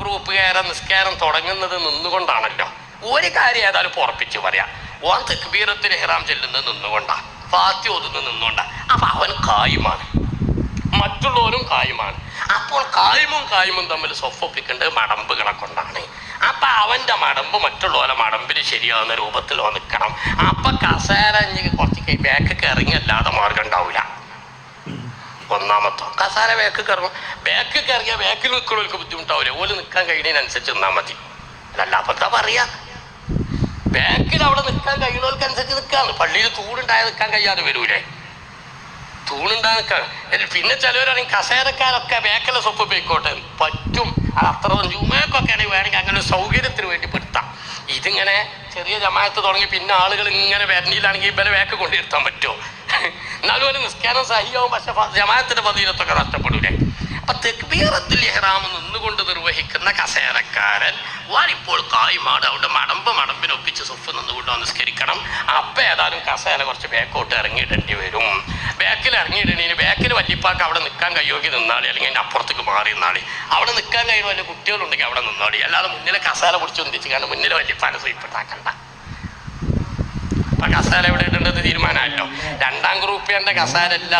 ഗ്രൂപ്പുകാരെ നിസ്കാരം തുടങ്ങുന്നത് നിന്നുകൊണ്ടാണല്ലോ. ഒരു കാര്യം ഏതായാലും ഉറപ്പിച്ചു പറയാം. ഓൻ തെക്കുബീറത്തിൽ ഹെറാം ചെല്ലുന്നത് നിന്നുകൊണ്ടാ. ഫാത്തി ഓതുന്നത് നിന്നുകൊണ്ടാ. അപ്പൊ അവൻ കായുമാണ് മറ്റുള്ളവരും കായുമാണ് അപ്പോൾ കായുമും കായുമും തമ്മിൽ സൊഫൊപ്പിക്കേണ്ടത് മടമ്പുകളെ കൊണ്ടാണ്. അപ്പൊ അവന്റെ മടമ്പ് മറ്റുള്ളവരെ മടമ്പിൽ ശരിയാവുന്ന രൂപത്തിൽ നിൽക്കണം അപ്പൊ കസേര ഇനി കുറച്ച് ബാക്കൊക്കെ ഇറങ്ങി അല്ലാതെ മാർഗം ഉണ്ടാവില്ല ഒന്നാമത്തെ? കസാര ബാക്ക് കയറണം ബാക്ക് കയറിയ ബാക്കിൽ നിൽക്കുന്നവർക്ക് ബുദ്ധിമുട്ടാവില്ല ഓൽ നിൽക്കാൻ കഴിയുന്നതിനനുസരിച്ച് നിന്നാൽ മതി. അല്ല അപ്പൊ പറയാ. ബാക്കിൽ അവിടെ നിൽക്കാൻ കഴിയുന്നവർക്കനുസരിച്ച് നിൽക്കാണ് പള്ളിയിൽ തൂണുണ്ടായ നിൽക്കാൻ കഴിയാതെ വരൂലേ? തൂണുണ്ടാ നിൽക്കാൻ. പിന്നെ ചിലവരാണെങ്കിൽ കസേരക്കാരൊക്കെ ബാക്കിലെ സൊപ്പ് പോയിക്കോട്ടെ പറ്റും. അത് അത്ര ജുമേക്കൊക്കെ ആണെങ്കിൽ വേണമെങ്കിൽ അങ്ങനെ സൗകര്യത്തിന് വേണ്ടി പെടുത്താം. ഇതിങ്ങനെ ചെറിയ ജമായത്ത് തുടങ്ങി പിന്നെ ആളുകൾ ഇങ്ങനെ വരണിയിലാണെങ്കിൽ ഇവരെ ബാക്ക് കൊണ്ടിരുത്താൻ പറ്റുമോ? എന്നാലും നിസ്കാരം സഹിയാവും പക്ഷെ ജമാഅത്തിന്റെ പതിയിലത്തൊക്കെ നഷ്ടപ്പെടൂലേ? അപ്പൊ തെക്ബീറത്തിൽ ഇഹ്റാം നിന്നുകൊണ്ട് നിർവഹിക്കുന്ന കസേരക്കാരൻ വാരിപ്പോൾ കായ്മാട് അവിടെ മടമ്പ് മടമ്പിനൊപ്പിച്ച് സുഫ് നിന്നുകൊണ്ട് നിസ്കരിക്കണം. അപ്പൊ ഏതായാലും കസേര കുറച്ച് ബാക്കോട്ട് ഇറങ്ങിയിടേണ്ടി വരും. ബാക്കിൽ ഇറങ്ങിയിടണേന് ബാക്കിൽ വല്യപ്പാക്ക് അവിടെ നിൽക്കാൻ കയ്യോക്കി നിന്നാളി അല്ലെങ്കിൽ എന്റെ അപ്പുറത്തേക്ക് മാറി നിന്നാളി. അവിടെ നിൽക്കാൻ കഴിയുന്ന കുട്ടികളുണ്ടെങ്കിൽ അവിടെ നിന്നാളി. അല്ലാതെ മുന്നിലെ കസേര പിടിച്ച് ഒന്നിച്ച് കാരണം മുന്നിലെ വല്യപ്പാനെ സ്വീപ്പെട്ടാക്കണ്ട കസേര എവിടെ ഇടേണ്ടത് തീരുമാനമല്ലോ രണ്ടാം ഗ്രൂപ്പ് എന്റെ കസാല എല്ലാം